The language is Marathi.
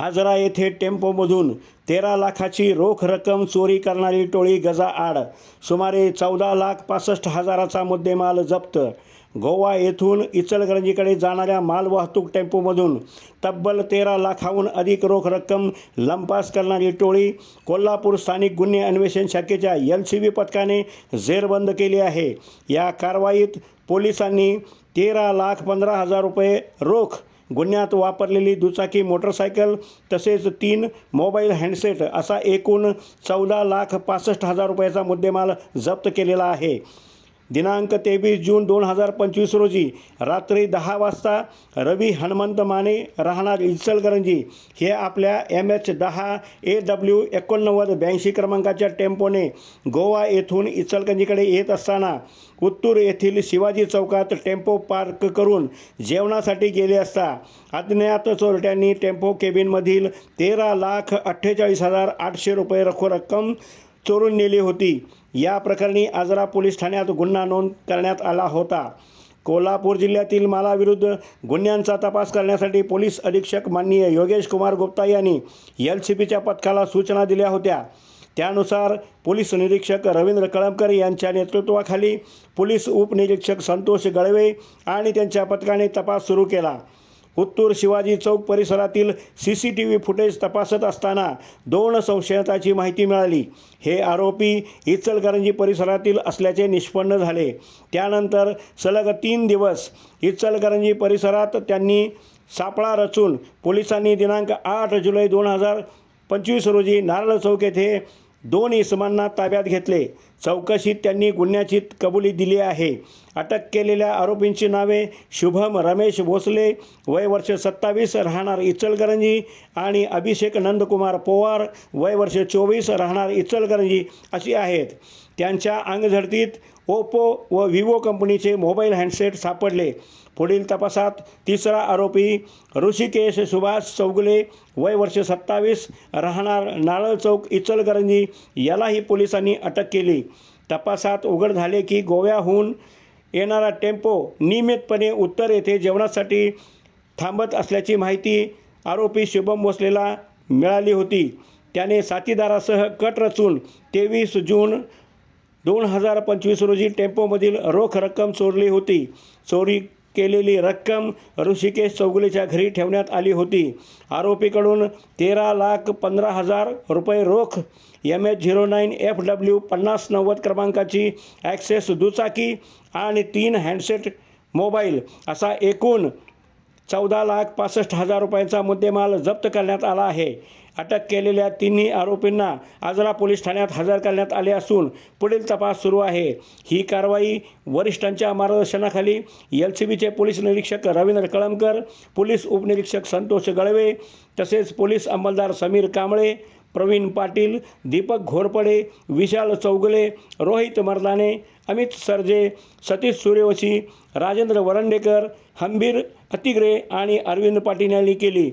आजरा येथे टेम्पोमधून तेरा लाखाची रोख रक्कम चोरी करणारी टोळी गजा आड. सुमारे चौदा लाख पासष्ट हजाराचा मुद्देमाल जप्त. गोवा येथून इचलकरंजीकडे जाणाऱ्या मालवाहतूक टेम्पोमधून तब्बल तेरा लाखाहून अधिक रोख रक्कम लंपास करणारी टोळी कोल्हापूर स्थानिक गुन्हे अन्वेषण शाखेच्या एल सी बी पथकाने जेरबंद केली आहे. या कारवाईत पोलिसांनी तेरा लाख पंधरा हजार रुपये रोख गुन्ह्यात वापरलेली दुचाकी मोटरसायकल तसेच तीन मोबाईल हँडसेट असा एकूण चौदा लाख पासष्ट हजार रुपयाचा मुद्देमाल जप्त केलेला आहे. दिनांक तेवीस जून दोन हजार पंचवीस रोजी रात्री दहा वाजता रवी हनुमंत माने राहणार इचलकरंजी हे आपल्या एम एच दहा ए डब्ल्यू एकोणनव्वद ब्याऐंशी क्रमांकाच्या टेम्पोने गोवा येथून इचलकरंजीकडे येत असताना उत्तूर येथील शिवाजी चौकात टेम्पो पार्क करून जेवणासाठी गेले असता अज्ञात चोरट्यांनी टेम्पो केबिनमधील तेरा लाख अठ्ठेचाळीस हजार आठशे रुपये रखो रक्कम चोरून नेली होती. या प्रकरणी आजरा पोलीस ठाण्यात गुन्हा नोंद करण्यात आला होता. कोल्हापूर जिल्ह्यातील मालाविरुद्ध गुन्ह्यांचा तपास करण्यासाठी पोलीस अधीक्षक माननीय योगेश कुमार गुप्ता यांनी एल सी पीच्या पथकाला सूचना दिल्या होत्या. त्यानुसार पोलीस निरीक्षक रवींद्र कळमकर यांच्या नेतृत्वाखाली पोलीस उपनिरीक्षक संतोष गळवे आणि त्यांच्या पथकाने तपास सुरू केला. उत्तूर शिवाजी चौक परिसरातील C C T V footage तपासत असताना दोन संशयिताची माहिती मिळाली. हे आरोपी इचलकरंजी परिसरातील असल्याचे निष्पन्न झाले. त्यानंतर सलग तीन दिवस इचलकरंजी परिसरात त्यांनी सापळा रचून पोलिसांनी दिनांक आठ जुलै दोन हजार पंचवीस रोजी नारळ चौक येथे दोन इसमांना ताब्यात घेतले. चौकशीत त्यांनी गुन्ह्याची कबुली दिली आहे. अटक केलेल्या आरोपींची नावे शुभम रमेश भोसले वय वर्ष सत्तावीस राहणार इचलकरंजी आणि अभिषेक नंदकुमार पोवार वय वर्ष चोवीस राहणार इचलकरंजी अशी आहेत. त्यांच्या अंगझडतीत ओप्पो व विवो कंपनीचे मोबाईल हँडसेट सापडले. पुढील तपासात तिसरा आरोपी ऋषिकेश सुभाष चौगुले वय वर्ष सत्तावीस राहणार नारळ चौक इचलकरंजी यालाही पोलिसांनी अटक केली. तपासात उघड झाले की गोव्याहून येणारा टेम्पो नियमितपणे उत्तर येथे जेवणासाठी थांबत असल्याची माहिती आरोपी शुभम भोसलेला मिळाली होती. त्याने साथीदारासह कट रचून तेवीस जून दोन हजार पंचवीस रोजी टेम्पोमधील रोख रक्कम चोरली होती. चोरी केलेली रक्कम ऋषिकेश चौगुलेच्या घरी ठेवण्यात आली होती. आरोपीकडून तेरा लाख पंधरा हजार रुपये रोख M H zero nine F W पन्नास नव्वद क्रमांकाची ॲक्सेस दुचाकी आणि तीन हँडसेट मोबाईल असा एकूण चौदा लाख पासष्ट हजार रुपयांचा मुद्देमाल जप्त करण्यात आला आहे. अटक केलेल्या तिन्ही आरोपींना आजरा पोलीस ठाण्यात हजर करण्यात आले असून पुढील तपास सुरू आहे. ही कारवाई वरिष्ठांच्या मार्गदर्शनाखाली एल सी बीचे पोलीस निरीक्षक रवींद्र कळमकर पोलीस उपनिरीक्षक संतोष गळवे तसेच पोलीस अंमलदार समीर कांबळे प्रवीण पाटील दीपक घोरपडे विशाल चौगले रोहित मर्दाने अमित सरजे सतीश सूर्यवंशी राजेंद्र वरंडेकर हंबीर अतिग्रे आणि अरविंद पाटील यांनी केली.